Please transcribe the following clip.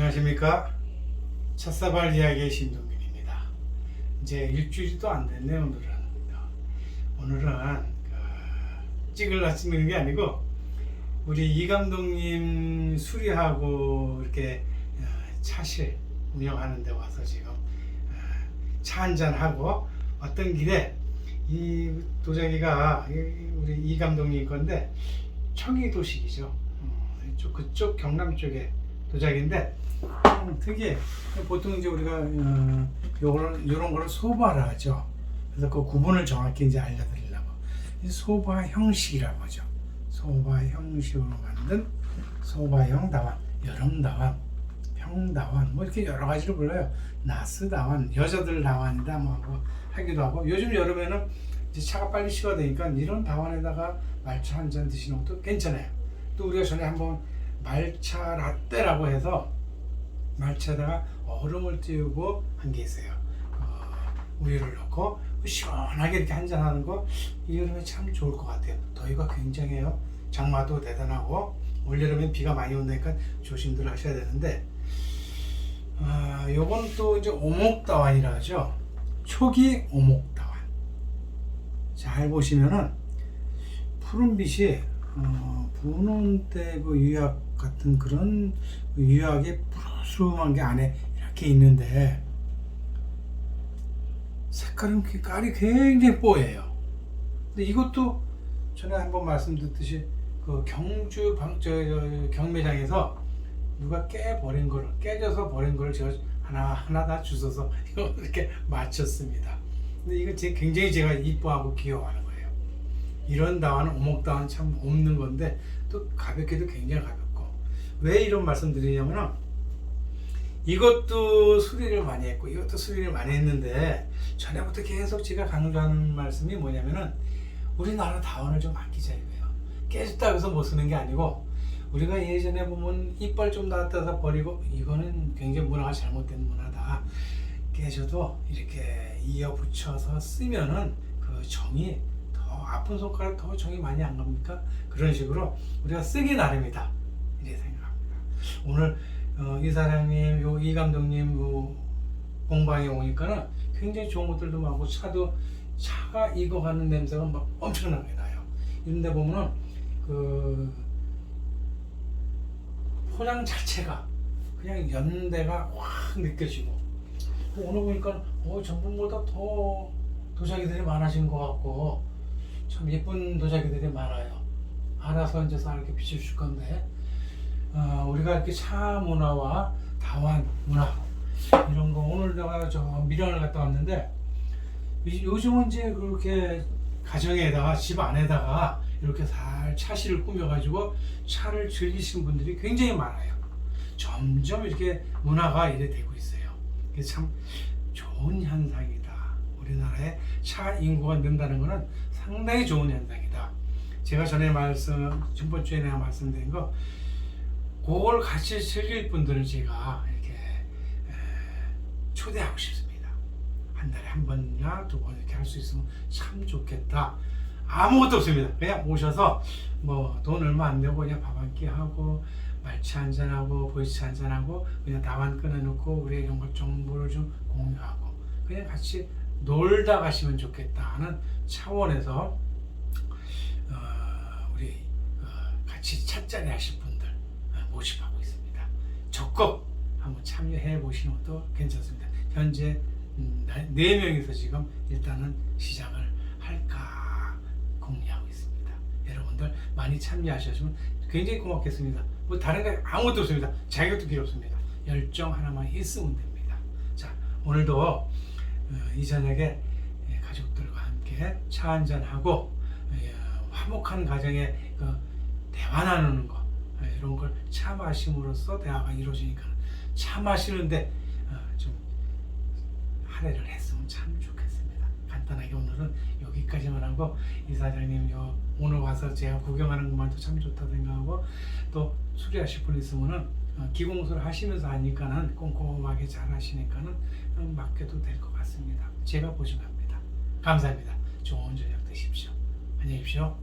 안녕하십니까 첫사발 이야기의 신동민입니다. 이제 일주일도 안 됐네요 오늘은. 오늘은 그 찍으려 찍는 게 아니고 우리 이 감독님 수리하고 이렇게 어, 차실 운영하는 데 와서 지금 어, 차 한잔 하고 어떤 길에 이 도자기가 이- 우리 이 감독님 건데 청이 도식이죠. 어, 그쪽 경남 쪽에 도자기인데 음, 특이해. 보통 이제 우리가 어, 요거는 요런 거를 소바라 하죠. 그래서 그 구분을 정확히 이제 알려드리려고 이 소바 형식이라고 하죠. 소바 형식으로 만든 소바형 다완, 여름 다완, 평 다완 뭐 이렇게 여러 가지로 불러요. 나스 다완, 여자들 다완이다 뭐 하고 하기도 하고 요즘 여름에는 이제 차가 빨리 식어야 되니까 이런 다완에다가 말차 한 잔 드시는 것도 괜찮아요. 또 우리가 전에 한번 말차 라떼라고 해서 말차에다가 얼음을 띄우고 한 게 있어요. 어, 우유를 넣고 시원하게 이렇게 한잔 하는 거 이 여름에 참 좋을 것 같아요. 더위가 굉장해요. 장마도 대단하고 올여름엔 비가 많이 온다니까 조심들 하셔야 되는데 아, 요건 또 이제 오목다완이라 하죠. 초기 오목다완. 잘 보시면은 푸른빛이 어, 분홍 때그 유약 같은 그런 그 유약의 푸르스름한 게 안에 이렇게 있는데 색깔은 그 깔이 굉장히 뽀예요. 근데 이것도 전에 한번 말씀드렸듯이 그 경주 방, 저, 저, 경매장에서 누가 깨 버린 걸 깨져서 버린 걸 제가 하나 하나 다 주워서 이렇게 맞췄습니다. 근데 이거 제 굉장히 제가 이뻐하고 귀여워하는. 이런 다와는 오목다와는 참 없는 건데 또 가볍게도 굉장히 가볍고 왜 이런 말씀 드리냐면은 이것도 수리를 많이 했고 이것도 수리를 많이 했는데 전에부터 계속 제가 강조하는 말씀이 뭐냐면은 우리나라 다원을 좀 아끼자 이거예요. 깨졌다 해서 못 쓰는 게 아니고 우리가 예전에 보면 이빨 좀 나왔다서 버리고 이거는 굉장히 문화가 잘못된 문화다. 깨져도 이렇게 이어 붙여서 쓰면은 그 정이 더 아픈 손가락 더 정이 많이 안 갑니까? 그런 식으로 우리가 쓰기 나름이다. 이렇게 생각합니다. 오늘 어, 이 사장님, 요 이 감독님 요 공방에 오니까는 굉장히 좋은 것들도 많고 차도 차가 익어가는 냄새가 막 엄청나게 나요. 이런데 보면은 그 포장 자체가 그냥 연대가 확 느껴지고 오늘 보니까 어, 전분보다 더 도자기들이 많아진 것 같고 참 예쁜 도자기들이 많아요. 알아서 이제 싹 이렇게 비춰줄 건데 어, 우리가 이렇게 차 문화와 다완 문화 이런 거 오늘 내가 저 미련을 갔다 왔는데 이- 요즘은 이제 그렇게 가정에다가 집 안에다가 이렇게 살 차실을 꾸며가지고 차를 즐기시는 분들이 굉장히 많아요. 점점 이렇게 문화가 이래 되고 있어요. 이게 참 좋은 현상이다. 우리나라의 차 인구가 는다는 것은 상당히 좋은 현상이다. 제가 전에 말씀, 전번 주에 내가 말씀드린 거, 그걸 같이 즐길 분들을 제가 이렇게 에, 초대하고 싶습니다. 한 달에 한 번이나 두 번 이렇게 할 수 있으면 참 좋겠다. 아무것도 없습니다. 그냥 오셔서 뭐 돈 얼마 안 내고 그냥 밥 한 끼 하고 말차 한잔 하고 보이차 한잔 하고 그냥 다만 끊어놓고 우리 이런 걸 정보를 좀 공유하고 그냥 같이 놀다 가시면 좋겠다 하는 차원에서 어, 우리 어, 같이 찻자리 하실 분들 어, 모집하고 있습니다. 적극 한번 참여해 보시는 것도 괜찮습니다. 현재 음, 나- 네 명이서 지금 일단은 시작을 할까 공유하고 있습니다. 여러분들 많이 참여하셨으면 굉장히 고맙겠습니다. 뭐 다른 거 아무것도 없습니다. 자격도 필요 없습니다. 열정 하나만 있으면 됩니다. 자 오늘도 어, 이 저녁에 예, 가족들과 함께 차 한잔 하고 예, 화목한 가정에 그 대화 나누는 거 예, 이런 걸 차 마심으로써 대화가 이루어지니까 차 마시는데 어, 좀 할애를 했으면 참 좋겠습니다. 간단하게 오늘은 여기까지만 하고 이 사장님 요 오늘 와서 제가 구경하는 것만도 참 좋다 생각하고 또 수리하실 분 있으면은 어, 기공소를 하시면서 하니까는 꼼꼼하게 잘 하시니까는 어, 맡겨도 될 것 같습니다. 제가 보증합니다. 감사합니다. 좋은 저녁 되십시오. 안녕히 계십시오.